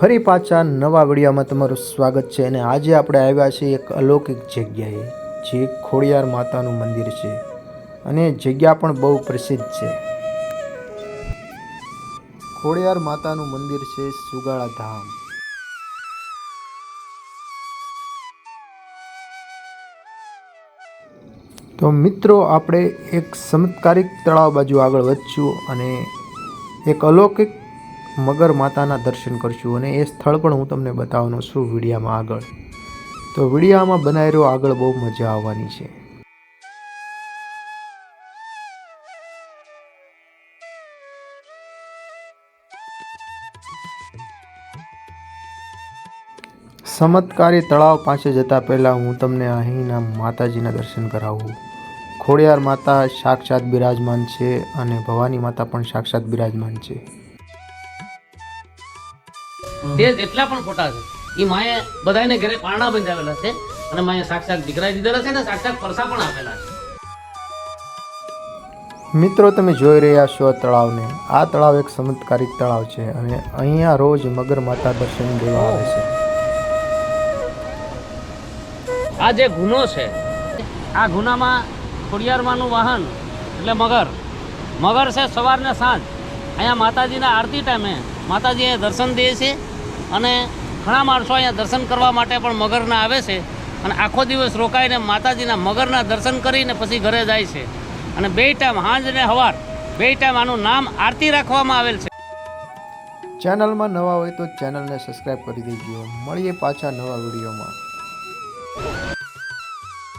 ફરી પાછા નવા વિડીયોમાં તમારું સ્વાગત છે અને આજે આપણે આવ્યા છીએ એક અલૌકિક જગ્યાએ, જે ખોડિયાર માતાનું મંદિર છે અને જગ્યા પણ બહુ પ્રસિદ્ધ છે. ખોડિયાર માતાનું મંદિર છે સુગાળા ધામ. તો મિત્રો, આપણે એક ચમત્કારિક તળાવ બાજુ આગળ વધશું અને એક અલૌકિક મગર માતાના દર્શન કરશું અને એ સ્થળ પણ હું તમને બતાવવાનો છું વિડીયામાં આગળ. તો વિડીયામાં બનાવેલો આગળ બહુ મજા આવવાની છે. ચમત્કારી તળાવ પાસે જતા પહેલાં હું તમને અહીંના માતાજીના દર્શન કરાવું. ખોડિયાર માતા સાક્ષાત બિરાજમાન છે અને ભવાની માતા પણ સાક્ષાત બિરાજમાન છે. તે જેટલા પણ ખોટા છે. એ માએ બધાને ઘરે પારણા બંધાવેલા છે અને માએ સાક્ષાત દીકરા દીધેલા છે ને સાક્ષાત પરસા પણ આપેલા છે. મિત્રો તમે જોઈ રહ્યા છો આ તળાવને. આ તળાવ એક ચમત્કારિક તળાવ છે અને અહીંયા રોજ મગર માતા દર્શન દેવા આવે છે. આ જે ગુનો છે આ ગુનામાં ખોડિયારમાંનું વાહન એટલે મગર. મગર છે સવારને સાંજ. અહીંયા માતાજીના આરતી ટાઈમે માતાજી અહીંયા દર્શન દે છે. અને ઘણા માણસો અહીંયા દર્શન કરવા માટે પણ મગરના આવે છે અને આખો દિવસ રોકાઈને માતાજીના મગરના દર્શન કરીને પછી ઘરે જાય છે. અને બે ટાઈમ હાંજ ને હવાર, બે ટાઈમ આનું નામ આરતી રાખવામાં આવેલ છે. ચેનલમાં નવા હોય તો ચેનલને સબસ્ક્રાઈબ કરી દેજો. મળીએ પાછા નવા વિડીયોમાં.